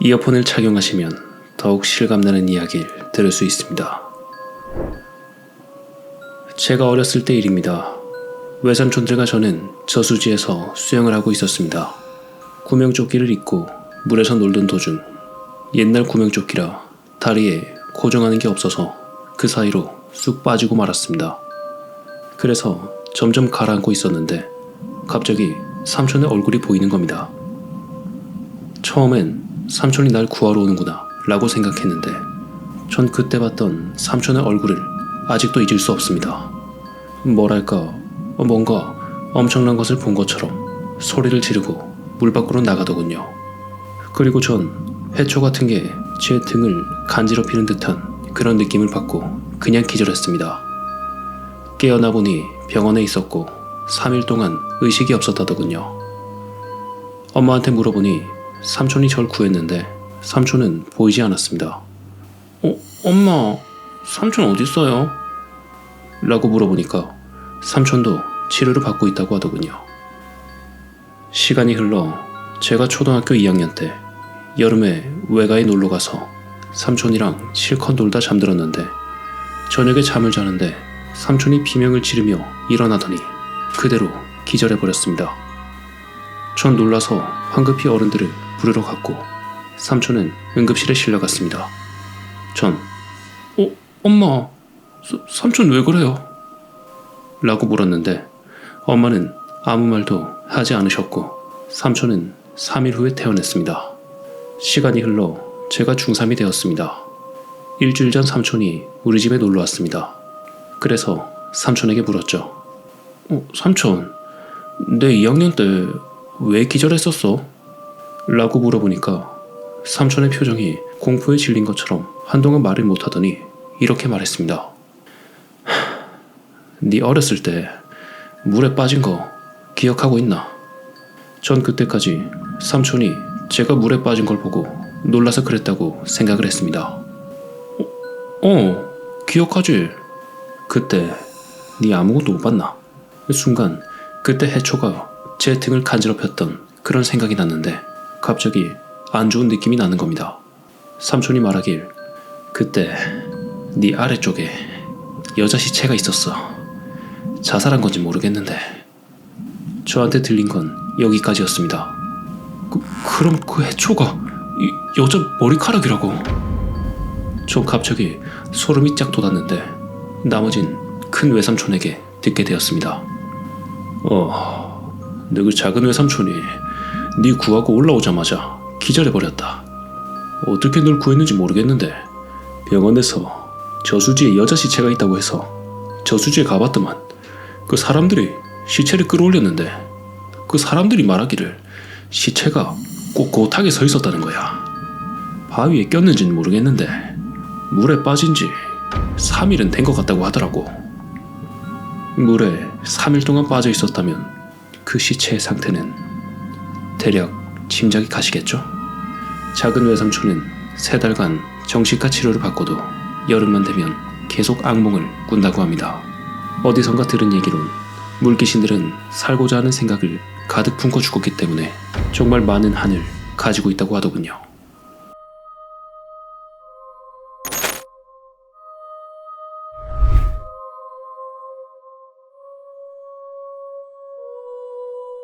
이어폰을 착용하시면 더욱 실감나는 이야기를 들을 수 있습니다. 제가 어렸을 때 일입니다. 외삼촌들과 저는 저수지에서 수영을 하고 있었습니다. 구명조끼를 입고 물에서 놀던 도중 옛날 구명조끼라 다리에 고정하는 게 없어서 그 사이로 쑥 빠지고 말았습니다. 그래서 점점 가라앉고 있었는데 갑자기 삼촌의 얼굴이 보이는 겁니다. 처음엔 삼촌이 날 구하러 오는구나 라고 생각했는데 전 그때 봤던 삼촌의 얼굴을 아직도 잊을 수 없습니다. 뭐랄까 뭔가 엄청난 것을 본 것처럼 소리를 지르고 물 밖으로 나가더군요. 그리고 전 해초 같은 게 제 등을 간지럽히는 듯한 그런 느낌을 받고 그냥 기절했습니다. 깨어나 보니 병원에 있었고 3일 동안 의식이 없었다더군요. 엄마한테 물어보니 삼촌이 절 구했는데 삼촌은 보이지 않았습니다. 어, 엄마, 삼촌 어디 있어요? 라고 물어보니까 삼촌도 치료를 받고 있다고 하더군요. 시간이 흘러 제가 초등학교 2학년 때 여름에 외가에 놀러 가서 삼촌이랑 실컷 놀다 잠들었는데 저녁에 잠을 자는데 삼촌이 비명을 지르며 일어나더니 그대로 기절해 버렸습니다. 전 놀라서 황급히 어른들을 부르러 갔고 삼촌은 응급실에 실려갔습니다. 전 어, 엄마, 사- 삼촌 왜 그래요? 라고 물었는데 엄마는 아무 말도 하지 않으셨고 삼촌은 3일 후에 퇴원했습니다. 시간이 흘러 제가 중3이 되었습니다. 일주일 전 삼촌이 우리 집에 놀러 왔습니다. 그래서 삼촌에게 물었죠. 어, 삼촌, 내 2학년 때 왜 기절했었어? 라고 물어보니까 삼촌의 표정이 공포에 질린 것처럼 한동안 말을 못하더니 이렇게 말했습니다. 네 어렸을 때 물에 빠진 거 기억하고 있나? 전 그때까지 삼촌이 제가 물에 빠진 걸 보고 놀라서 그랬다고 생각을 했습니다. 어, 어 기억하지? 그때 네 아무것도 못 봤나? 순간 그때 해초가 제 등을 간지럽혔던 그런 생각이 났는데 갑자기 안 좋은 느낌이 나는 겁니다. 삼촌이 말하길 그때 네 아래쪽에 여자 시체가 있었어. 자살한 건지 모르겠는데 저한테 들린 건 여기까지였습니다. 그, 그럼 그 해초가 이 여자 머리카락이라고? 저 갑자기 소름이 쫙 돋았는데 나머진 큰 외삼촌에게 듣게 되었습니다. 어, 너그 작은 외삼촌이 네 구하고 올라오자마자 기절해버렸다. 어떻게 널 구했는지 모르겠는데 병원에서 저수지에 여자 시체가 있다고 해서 저수지에 가봤더만 그 사람들이 시체를 끌어올렸는데 그 사람들이 말하기를 시체가 꼿꼿하게 서 있었다는 거야. 바위에 꼈는지는 모르겠는데 물에 빠진 지 3일은 된 것 같다고 하더라고. 물에 3일 동안 빠져 있었다면 그 시체의 상태는 대략 짐작이 가시겠죠? 작은 외삼촌은 세 달간 정신과 치료를 받고도 여름만 되면 계속 악몽을 꾼다고 합니다. 어디선가 들은 얘기론 물귀신들은 살고자 하는 생각을 가득 품고 죽었기 때문에 정말 많은 한을 가지고 있다고 하더군요.